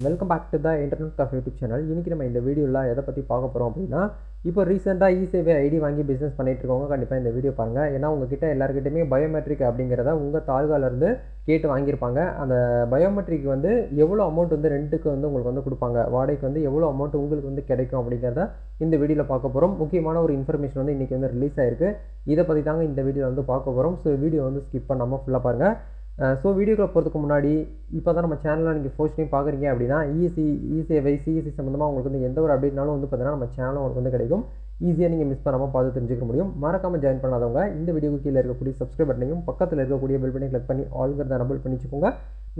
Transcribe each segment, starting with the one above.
Welcome back to the internet of YouTube channel இன்றைக்கி நம்ம இந்த வீடியோவில் எதை பற்றி பார்க்க போகிறோம் அப்படின்னா இப்போ ரீசெண்டாக இசேவை ஐடி வாங்கி பிஸ்னஸ் பண்ணிகிட்டு இருக்கவங்க கண்டிப்பாக இந்த வீடியோ பாருங்கள் ஏன்னா உங்ககிட்ட எல்லாருக்கிட்டையுமே பயோமெட்ரிக் அப்படிங்கிறத உங்கள் தாழ்காலேருந்து கேட்டு வாங்கியிருப்பாங்க. அந்த பயோமெட்ரிக் வந்து எவ்வளோ அமௌண்ட் வந்து ரெண்ட்டுக்கு வந்து உங்களுக்கு வந்து கொடுப்பாங்க? வாடகைக்கு வந்து எவ்வளோ அமௌண்ட் உங்களுக்கு வந்து கிடைக்கும் அப்படிங்கிறத இந்த வீடியோவில் பார்க்க போகிறோம் முக்கியமான ஒரு இன்ஃபர்மேஷன் வந்து இன்றைக்கி வந்து ரிலீஸ் ஆயிருக்கு. இதை பற்றி தாங்க இந்த வீடியோவில் வந்து பார்க்க போகிறோம் ஸோ வீடியோ வந்து ஸ்கிப் பண்ணாமல் ஃபுல்லாக பாருங்கள் ஸோ வீடியோக்குள்ள போகிறதுக்கு முன்னாடி இப்போ தான் நம்ம சேனலில் நீங்கள் ஃபர்ஸ்ட் டைம் பார்க்குறீங்க அப்படின்னா இஎஸ்சி இசிஐவை சிஇசி சம்மந்தமாக உங்களுக்கு வந்து எந்த ஒரு அப்டேட்னாலும் வந்து பார்த்தீங்கன்னா நம்ம சேனலும் உங்களுக்கு வந்து கிடைக்கும். ஈஸியாக நீங்கள் மிஸ் பண்ணாமல் பார்த்து தெரிஞ்சுக்க முடியும். மறக்காமல் ஜாயின் பண்ணாதவங்க இந்த வீடியோக்கு கீழே இருக்கக்கூடிய சப்ஸ்கிரைப் பட்டனையும் பக்கத்தில் இருக்கக்கூடிய பெல் பண்ணி கிளிக் பண்ணி ஆல்கிறத எனபிள் பண்ணிச்சுக்கோங்க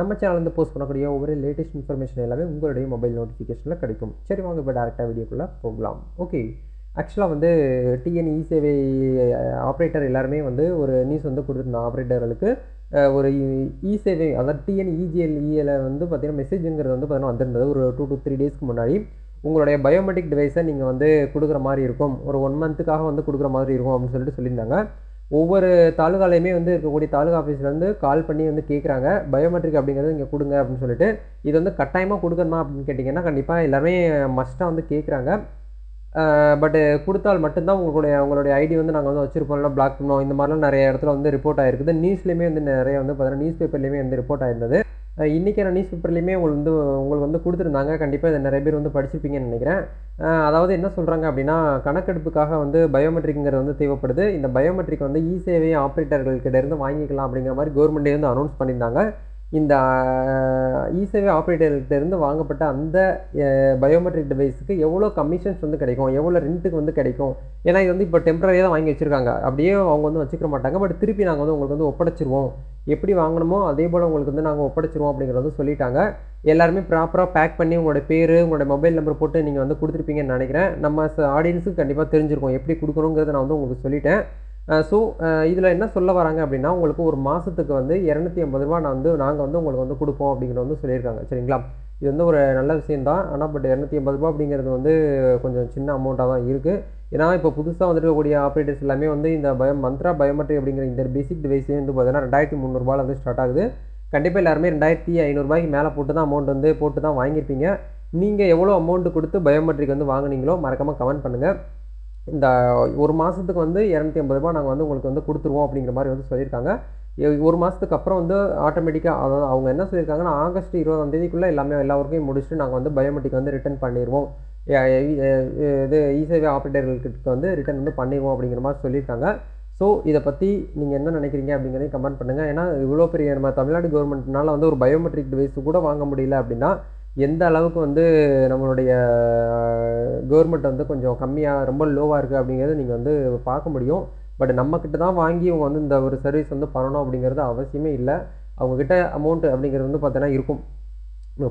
நம்ம சேனலேருந்து போஸ்ட் பண்ணக்கூடிய ஒவ்வொரு லேட்டஸ்ட் இன்ஃபர்மேஷன் எல்லாமே உங்களுடைய மொபைல் நோட்டிஃபிகேஷனில் கிடைக்கும். சரி வாங்க இப்போ டேரெக்டாக வீடியோக்குள்ளே போகலாம். ஓகே ஆக்சுவலாக வந்து டிஎன் இ சேவை ஆப்ரேட்டர் எல்லாருமே வந்து ஒரு நியூஸ் வந்து கொடுத்துருந்தோம் ஆப்ரேட்டர்களுக்கு ஒரு இ சேவை அதாவது டிஎன் e வந்து பார்த்திங்கன்னா மெசேஜுங்கிறது வந்து பார்த்தீங்கன்னா வந்திருந்தது. ஒரு டூ டு த்ரீ டேஸ்க்கு முன்னாடி. உங்களுடைய பயோமெட்ரிக் டிவைஸை நீங்கள் வந்து கொடுக்குற மாதிரி இருக்கும். ஒரு ஒன் மந்த்துக்காக வந்து கொடுக்குற மாதிரி இருக்கும் அப்படின்னு சொல்லிட்டு சொல்லியிருந்தாங்க. ஒவ்வொரு தாலுகாலையுமே வந்து இருக்கக்கூடிய தாலுகா ஆஃபீஸ்லேருந்து கால் பண்ணி வந்து கேட்குறாங்க பயோமெட்ரிக் அப்படிங்கிறது இங்கே கொடுங்க அப்படின்னு சொல்லிட்டு. இது வந்து கட்டாயமாக கொடுக்கணுமா அப்படின்னு கேட்டிங்கன்னா கண்டிப்பாக எல்லாருமே மஸ்ட்டாக வந்து கேட்குறாங்க பட்டு கொடுத்தால் மட்டும்தான் உங்களுடைய உங்களுடைய ஐடி வந்து நாங்கள் வந்து வச்சுருப்போம்ல பிளாக் பண்ணோம். இந்த மாதிரிலாம் நிறைய இடத்துல வந்து ரிப்போர்ட் ஆகிருக்குது நியூஸ்லேயுமே வந்து நிறைய வந்து பார்த்தீங்கன்னா நியூஸ் பேப்பர்லேயுமே வந்து ரிப்போர்ட் ஆயிருந்தது. இன்றைக்கான நியூஸ் பேப்பர்லேயுமே உங்களுக்கு வந்து உங்களுக்கு வந்து கொடுத்துருந்தாங்க. கண்டிப்பாக இதை நிறைய பேர் வந்து படிச்சிருப்பீங்கன்னு நினைக்கிறேன். அதாவது என்ன சொல்கிறாங்க அப்படின்னா கணக்கெடுப்புக்காக வந்து பயோமெட்ரிக்ங்கிறது வந்து தேவைப்படுது. இந்த பயோமெட்ரிக் வந்து இ சேவை ஆப்ரேட்டர்கள்கிட்ட இருந்து வாங்கிக்கலாம் அப்படிங்கிற மாதிரி கவர்மெண்ட்டே வந்து அனௌன்ஸ் பண்ணியிருந்தாங்க. இந்த இசேவை ஆப்ரேட்டர்கிட்ட இருந்து வாங்கப்பட்ட அந்த பயோமெட்ரிக் டிவைஸுக்கு எவ்வளோ கமிஷன்ஸ் வந்து கிடைக்கும்? எவ்வளோ ரெண்ட்டுக்கு வந்து கிடைக்கும்? ஏன்னா இது வந்து இப்போ டெம்பரரியாக தான் வாங்கி வச்சுருக்காங்க. அப்படியே அவங்க வந்து வச்சுக்க மாட்டாங்க. பட் திருப்பி நாங்கள் வந்து உங்களுக்கு வந்து ஒப்படைச்சிருவோம். எப்படி வாங்கணுமோ அதே போல் உங்களுக்கு வந்து நாங்கள் ஒப்படைச்சிருவோம் அப்படிங்கிறத வந்து சொல்லிட்டாங்க. எல்லாருமே ப்ராப்பராக பேக் பண்ணி உங்களோட பேர் உங்களோட மொபைல் நம்பர் போட்டு நீங்கள் வந்து கொடுத்துருப்பீங்கன்னு நினைக்கிறேன். நம்ம ஆடியன்ஸுக்கு கண்டிப்பாக தெரிஞ்சிருக்கோம். எப்படி கொடுக்கணுங்கிறத நான் வந்து உங்களுக்கு சொல்லிட்டேன். ஸோ இதில் என்ன சொல்ல வராங்க அப்படின்னா உங்களுக்கு ஒரு மாதத்துக்கு வந்து இரநூத்தி ஐம்பது ரூபா நான் வந்து நாங்கள் வந்து உங்களுக்கு வந்து கொடுப்போம் அப்படிங்கிறத வந்து சொல்லியிருக்காங்க. சரிங்களா? இது வந்து ஒரு நல்ல விஷயம் தான். ஆனால் பட் இரநூத்தி ஐம்பது ரூபா அப்படிங்கிறது வந்து கொஞ்சம் சின்ன அமௌண்ட்டாக தான் இருக்குது ஏன்னா இப்போ புதுசாக வந்துருக்கக்கூடிய ஆப்ரேட்டர்ஸ் எல்லாமே வந்து இந்த பயோ மந்த்ரா பயோமெட்ரிக் அப்படிங்கிற இந்த பேசிக் டிவைஸே வந்து பார்த்தீங்கன்னா ரெண்டாயிரத்தி முந்நூறுபாவில் வந்து ஸ்டார்ட் ஆகுது. கண்டிப்பாக எல்லாருமே ரெண்டாயிரத்தி ஐநூறுரூபாய்க்கு மேலே போட்டு தான் அமௌண்ட் வந்து போட்டு தான் வாங்கியிருப்பீங்க. நீங்கள் எவ்வளோ அமௌண்ட்டு கொடுத்து பயோமெட்ரிக் வந்து வாங்கினீங்களோ மறக்காமல் கமெண்ட் பண்ணுங்கள் இந்த ஒரு மாதத்துக்கு வந்து இரநூத்தி ஐம்பது ரூபா நாங்கள் வந்து உங்களுக்கு வந்து கொடுத்துருவோம் அப்படிங்கிற மாதிரி வந்து சொல்லியிருக்காங்க. ஒரு மாதத்துக்கு அப்புறம் வந்து ஆட்டோமேட்டிக்காக அதாவது அவங்க என்ன சொல்லியிருக்காங்கன்னா ஆகஸ்ட் இருபதாம் தேதிக்குள்ளே எல்லாமே எல்லா ஒர்க்கையும் முடிச்சுட்டு நாங்கள் வந்து பயோமெட்ரிக் வந்து ரிட்டர்ன் பண்ணிடுவோம் இது இசேவை ஆப்ரேட்டர்களுக்கு வந்து ரிட்டர்ன் வந்து பண்ணிடுவோம் அப்படிங்கிற மாதிரி சொல்லியிருக்காங்க. ஸோ இதை பற்றி நீங்கள் என்ன நினைக்கிறீங்க அப்படிங்கிறதையும் கமெண்ட் பண்ணுங்கள் ஏன்னா இவ்வளோ பெரிய நம்ம தமிழ்நாடு கவர்மெண்ட்னால வந்து ஒரு பயோமெட்ரிக் டிவைஸ் கூட வாங்க முடியல அப்படின்னா எந்த அளவுக்கு வந்து நம்மளுடைய கவர்மெண்ட் வந்து கொஞ்சம் கம்மியாக ரொம்ப லோவாக இருக்குது அப்படிங்கிறத நீங்கள் வந்து பார்க்க முடியும். பட் நம்மக்கிட்ட தான் வாங்கி இவங்க வந்து இந்த ஒரு சர்வீஸ் வந்து பண்ணணும் அப்படிங்கிறது அவசியமே இல்லை. அவங்கக்கிட்ட அமௌண்ட் அப்படிங்கிறது வந்து பார்த்தீங்கன்னா இருக்கும்.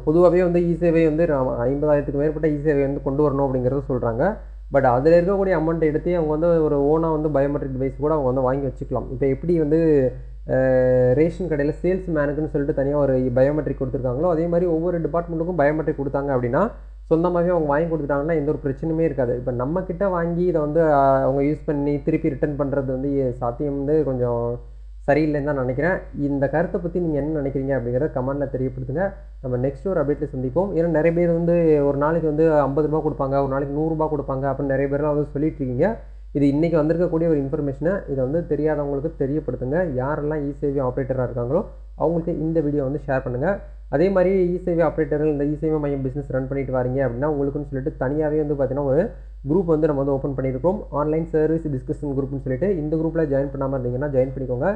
பொதுவாகவே வந்து இ வந்து ஐம்பதாயிரத்துக்கு மேற்பட்ட இ வந்து கொண்டு வரணும் அப்படிங்கிறத சொல்கிறாங்க பட் அதில் இருக்கக்கூடிய அமௌண்ட் எடுத்து அவங்க வந்து ஒரு ஓனாக வந்து பயோமெட்ரிக் டிவைஸ் கூட அவங்க வந்து வாங்கி வச்சுக்கலாம். இப்போ எப்படி வந்து ரேஷன் கடையில் சேல்ஸ் மேனுக்குன்னு சொல்லிட்டு தனியாக ஒரு பயோமெட்ரிக் கொடுத்துருக்காங்களோ அதே மாதிரி ஒவ்வொரு டிபார்ட்மெண்ட்டுக்கும் பயோமெட்ரிக் கொடுத்தாங்க அப்படின்னா சொந்தமாகவே அவங்க வாங்கி கொடுத்துட்டாங்கன்னா எந்த ஒரு பிரச்சனையுமே இருக்காது. இப்போ நம்மக்கிட்ட வாங்கி இதை வந்து அவங்க யூஸ் பண்ணி திருப்பி ரிட்டர்ன் பண்ணுறது வந்து சாத்தியம் வந்து கொஞ்சம் சரியில்லைன்னு தான் நினைக்கிறேன். இந்த கருத்தை பற்றி நீங்கள் என்ன நினைக்கிறீங்க அப்படிங்கிறத கமெண்ட்டில் தெரியப்படுத்துங்க. நம்ம நெக்ஸ்ட் ஒரு அப்டேட்டில் சந்திப்போம். ஏன்னா நிறைய பேர் வந்து ஒரு நாளைக்கு வந்து ஐம்பது ரூபா கொடுப்பாங்க ஒரு நாளைக்கு நூறுரூபா கொடுப்பாங்க அப்படின்னு நிறைய பேர்லாம் வந்து சொல்லிட்டு இருக்கீங்க. இது இன்றைக்கி வந்திருக்கக்கூடிய ஒரு இன்ஃபர்மேஷனை இதை வந்து தெரியாதவங்களுக்கு தெரியப்படுத்துங்க. யாரெல்லாம் இ சேவை ஆப்ரேட்டராக இருக்காங்களோ அவங்களுக்கு இந்த வீடியோ வந்து ஷேர் பண்ணுங்கள் அதே மாதிரி இ சேவை ஆப்ரேட்டர்கள் இந்த இசேவை மையம் பிஸ்னஸ் ரன் பண்ணிட்டு வரீங்க அப்படின்னா உங்களுக்குன்னு சொல்லிட்டு தனியாகவே வந்து பார்த்தீங்கன்னா ஒரு குரூப் வந்து நம்ம வந்து ஓப்பன் பண்ணியிருக்கோம். ஆன்லைன் சர்வீஸ் டிஸ்கஷன் குரூப்னு சொல்லிட்டு இந்த குரூப்பில் ஜாயின் பண்ணாமல் இருந்தீங்கன்னா ஜாயின் பண்ணிக்கோங்க.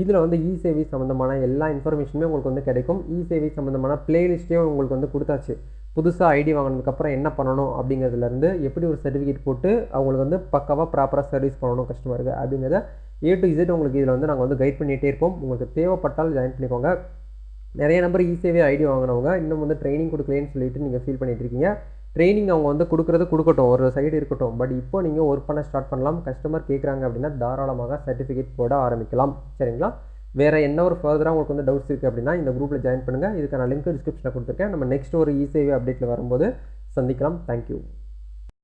இதில் வந்து இ சேவை சம்மந்தமான எல்லா இன்ஃபர்மேஷனுமே உங்களுக்கு வந்து கிடைக்கும். இ சேவை சம்மந்தமான பிளேலிஸ்ட்டையும் உங்களுக்கு வந்து கொடுத்தாச்சு. புதுசாக ஐடி வாங்கினதுக்கப்புறம் என்ன பண்ணணும் அப்படிங்கிறதுலேருந்து எப்படி ஒரு சர்டிஃபிகேட் போட்டு அவங்களுக்கு வந்து பக்காவாக ப்ராப்பராக சர்வீஸ் பண்ணணும் கஸ்டமருக்கு அப்படிங்கிறத ஏ டு இசட் உங்களுக்கு இதில் வந்து நாங்கள் வந்து கைட் பண்ணிகிட்டே இருப்போம். உங்களுக்கு தேவைப்பட்டால் ஜாயின் பண்ணிக்கோங்க. நிறைய நம்பர் ஈஸியாகவே ஐடி வாங்கினவங்க இன்னும் வந்து ட்ரைனிங் கொடுக்கலேன்னு சொல்லிட்டு நீங்கள் ஃபீல் பண்ணிகிட்டு இருக்கீங்க. ட்ரைனிங் அவங்க வந்து கொடுக்குறது கொடுக்கட்டும். ஒரு சைடு இருக்கட்டும். பட் இப்போ நீங்கள் ஒர்க் பண்ண ஸ்டார்ட் பண்ணலாம். கஸ்டமர் கேட்குறாங்க அப்படின்னா தாராளமாக சர்டிஃபிகேட் போட ஆரம்பிக்கலாம். சரிங்களா? வேறு என்ன ஒரு ஃபர்தராக உங்களுக்கு வந்து டவுட்ஸ் இருக்குது அப்படின்னா இந்த குரூப்பில் ஜாயின் பண்ணுங்கள் இதுக்கான லிங்க் டிஸ்கிரிப்ஷனில் கொடுத்துருக்கேன். நம்ம நெக்ஸ்ட் ஒரு இசேவை அப்டேட்டில் வரும்போது சந்திக்கலாம். தேங்க்யூ